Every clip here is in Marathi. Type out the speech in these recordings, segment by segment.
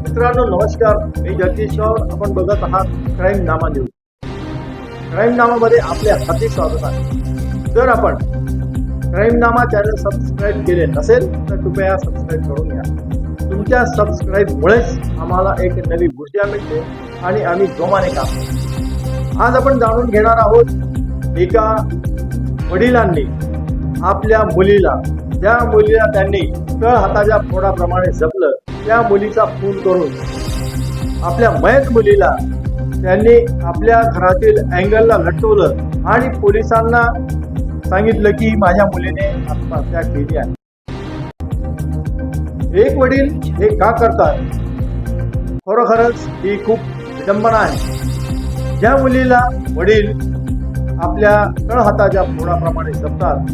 मित्रांनो नमस्कार. मी जगदीश आपण बघत आहात क्राईम नामा न्यूज क्राईम नामामध्ये आपले हार्दिक स्वागत आहे. जर आपण क्राईम नामा चॅनल सबस्क्राईब केले नसेल तर कृपया सबस्क्राईब करून घ्या. तुमच्या सबस्क्राईबमुळेच आम्हाला एक नवी ऊर्जा मिळते आणि आम्ही जोमाने काम आज आपण जाणून घेणार आहोत एका वडिलांनी आपल्या मुलीला. ज्या मुलीला त्यांनी तळ हाताच्या फोडाप्रमाणे जपलं त्या मुलीचा खून करून आपल्या मयत मुलीला त्यांनी आपल्या घरातील अँगलला लटकवलं आणि पोलिसांना सांगितलं की माझ्या मुलीने आत्महत्या केली आहे. एक वडील हे का करतात? खरोखरच ही खूप विडंबना आहे. ज्या मुलीला वडील आपल्या तळहाताच्या फोडाप्रमाणे जपतात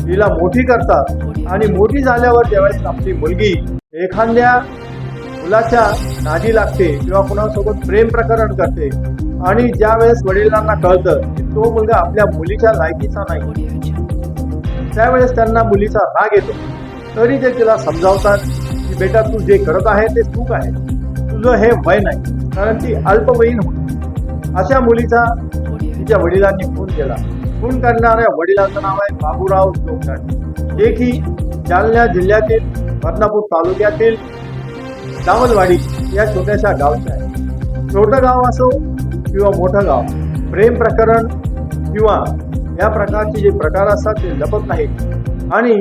तिला मोठी करतात आणि मोठी झाल्यावर ज्यावेळेस आपली मुलगी एखाद्या मुलाच्या नादी लागते किंवा कुणासोबत प्रेम प्रकरण करते आणि ज्या वेळेस वडिलांना कळतं की तो मुलगा आपल्या मुलीच्या लायकीचा नाही. त्यावेळेस त्यांना मुलीचा राग येतो. तरी ते तिला समजावतात की बेटा तू जे करत आहे ते चूक आहे. तुझं हे वय नाही कारण ती अल्पवयीन होती. अशा मुलीचा तिच्या वडिलांनी खून केला. खून करणाऱ्या वडिलांचं नाव आहे बाबूराव जोगदार जे की जालना जिल्ह्यातील बदनापूर तालुक्यातील दामलवाडी या छोट्याशा गावच्या आहे. छोटं गाव असो किंवा मोठं गाव प्रेम प्रकरण किंवा या प्रकारचे जे प्रकार असतात ते लपत नाहीत. आणि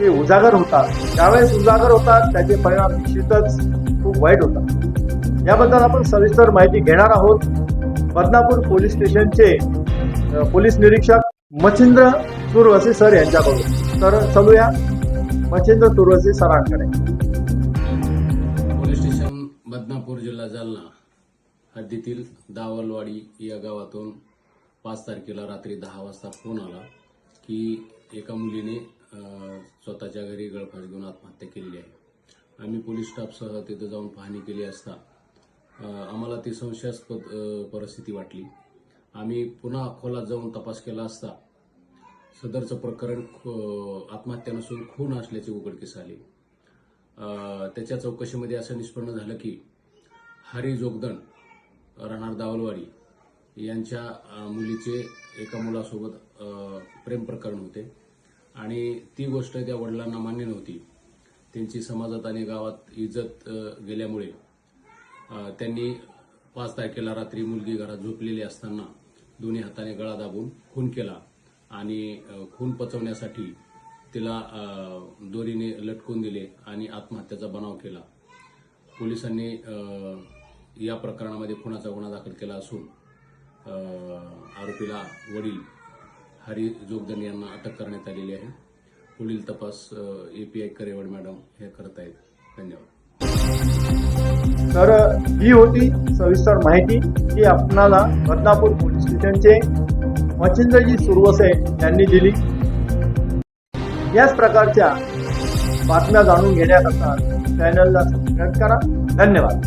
ते उजागर होतात. ज्यावेळेस उजागर होतात त्याचे परिणाम निश्चितच खूप वाईट होतात. याबद्दल आपण सविस्तर माहिती घेणार आहोत. बदनापूर पोलीस स्टेशनचे पोलीस निरीक्षक मच्छिंद्र सुरवसे सर यांच्याकडून. तर चलूया. मच्छिंद्र तुरोजी सरांकडे. पोलीस स्टेशन बदनापूर जिल्हा जालना. हद्दीतील दावलवाडी या गावातून पाच तारखेला रात्री दहा वाजता फोन आला की एका मुलीने स्वतःच्या घरी गळफास घेऊन आत्महत्या केलेली आहे. आम्ही पोलीस स्टाफसह तिथं जाऊन पाहणी केली असता आम्हाला ती संशयास्पद परिस्थिती वाटली. आम्ही पुन्हा अकोला जाऊन तपास केला असता सदरचं प्रकरण आत्महत्या नसून खून असल्याचे उघडकीस आले. त्याच्या चौकशीमध्ये असं निष्पन्न झालं की हरी जोगदण राहणार दावलवाडी यांच्या मुलीचे एका मुलासोबत प्रेम प्रकरण होते. आणि ती गोष्ट त्या वडिलांना मान्य नव्हती. त्यांची समाजात आणि गावात इज्जत गेल्यामुळे त्यांनी पाच तारखेला रात्री मुलगी घरात झोपलेली असताना दोन्ही हाताने गळा दाबून खून केला. आणि खून पचवण्यासाठी तिला दोरीने लटकून दिले आणि आत्महत्याचा बनाव केला. पोलिसांनी या प्रकरणामध्ये खुनाचा गुन्हा दाखल केला असून आरोपीला वडील हरी जोगदन यांना अटक करण्यात आलेली आहे. पुढील तपास A P I Karewad madam हे करत आहेत. धन्यवाद. तर ही होती सविस्तर माहिती जी आपणाला बदलापूर पोलीस स्टेशनचे मच्छिंद्रजी सुरवसे यांनी दिली. याच प्रकारच्या बातम्या जाणून घेण्याकरता चॅनलला सबस्क्राईब करा. धन्यवाद.